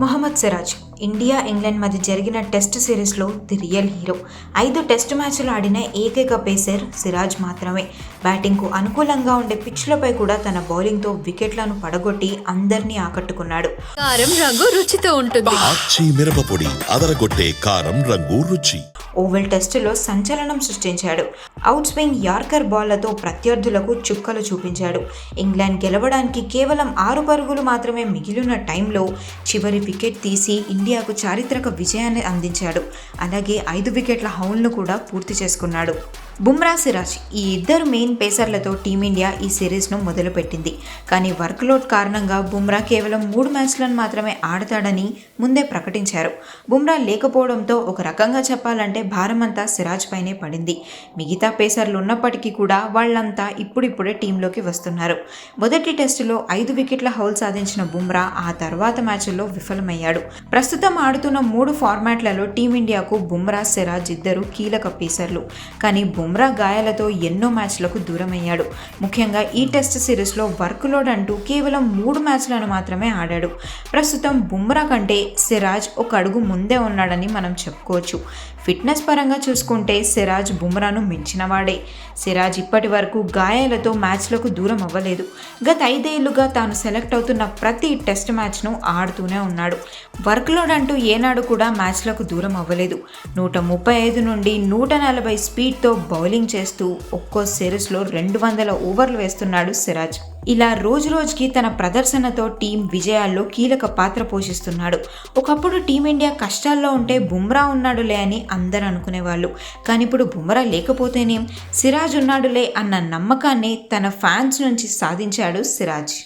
Mohammed Siraj India England మధ్య జరిగిన test సిరీస్లో ది రియల్ హీరో. ఐదు టెస్ట్ మ్యాచ్లు ఆడిన ఏకైక పేసర్ సిరాజ్ మాత్రమే. బ్యాటింగ్కు అనుకూలంగా ఉండే పిచ్లపై కూడా తన బౌలింగ్తో వికెట్లను పడగొట్టి అందరినీ ఆకట్టుకున్నాడు. కారం రంగు రుచితో ఉంటుంది. అదరగొట్టే కారం రంగు రుచి. ఓవెల్ టెస్టులో సంచలనం సృష్టించాడు. అవుట్ స్వింగ్ యార్కర్ బాళ్ళతో ప్రత్యర్థులకు చుక్కలు చూపించాడు. ఇంగ్లాండ్ గెలవడానికి కేవలం ఆరు పరుగులు మాత్రమే మిగిలిన టైంలో చివరి వికెట్ తీసి ఇండియాకు చారిత్రక విజయాన్ని అందించాడు. అలాగే ఐదు వికెట్ల హౌల్ను కూడా పూర్తి చేసుకున్నాడు. బుమ్రా సిరాజ్ ఈ ఇద్దరు మెయిన్ పేసర్లతో టీమిండియా ఈ సిరీస్ను మొదలుపెట్టింది. కానీ వర్క్లోడ్ కారణంగా బుమ్రా కేవలం మూడు మ్యాచ్లను మాత్రమే ఆడతాడని ముందే ప్రకటించారు. బుమ్రా లేకపోవడంతో ఒక రకంగా చెప్పాలంటే భారమంతా సిరాజ్ పైనే పడింది. మిగతా పేసర్లు ఉన్నప్పటికీ కూడా వాళ్ళంతా ఇప్పుడిప్పుడే టీంలోకి వస్తున్నారు. మొదటి టెస్టులో ఐదు వికెట్ల హౌల్ సాధించిన బుమ్రా ఆ తర్వాత మ్యాచ్ల్లో విఫలమయ్యాడు. ప్రస్తుతం ఆడుతున్న మూడు ఫార్మాట్లలో టీమిండియాకు బుమ్రా సిరాజ్ ఇద్దరు కీలక పేసర్లు. కానీ బుమ్రా బుమ్రా గాయాలతో ఎన్నో మ్యాచ్లకు దూరమయ్యాడు. ముఖ్యంగా ఈ టెస్ట్ సిరీస్లో వర్క్ లోడ్ అంటూ కేవలం మూడు మ్యాచ్లను మాత్రమే ఆడాడు. ప్రస్తుతం బుమ్రా కంటే సిరాజ్ ఒక అడుగు ముందే ఉన్నాడని మనం చెప్పుకోవచ్చు. ఫిట్నెస్ పరంగా చూసుకుంటే సిరాజ్ బుమ్రాను మించినవాడే. సిరాజ్ ఇప్పటి వరకు గాయాలతో మ్యాచ్లకు దూరం అవ్వలేదు గత ఐదేళ్ళుగా తాను సెలెక్ట్ అవుతున్న ప్రతి టెస్ట్ మ్యాచ్ను ఆడుతూనే ఉన్నాడు. వర్క్లోడ్ అంటూ ఏనాడు కూడా మ్యాచ్లకు దూరం అవ్వలేదు నూట ముప్పై ఐదు నుండి నూట నలభై స్పీడ్తో బౌలింగ్ చేస్తూ ఒక్కో సిరీస్లో రెండు వందల ఓవర్లు వేస్తున్నాడు సిరాజ్. ఇలా రోజు రోజుకి తన ప్రదర్శనతో టీం విజయాల్లో కీలక పాత్ర పోషిస్తున్నాడు. ఒకప్పుడు టీమిండియా కష్టాల్లో ఉంటే బుమ్రా ఉన్నాడులే అని అందరు అనుకునేవాళ్ళు. కానీ ఇప్పుడు బుమ్రా లేకపోతేనేం సిరాజ్ ఉన్నాడులే అన్న నమ్మకాన్ని తన ఫ్యాన్స్ నుంచి సాధించాడు సిరాజ్.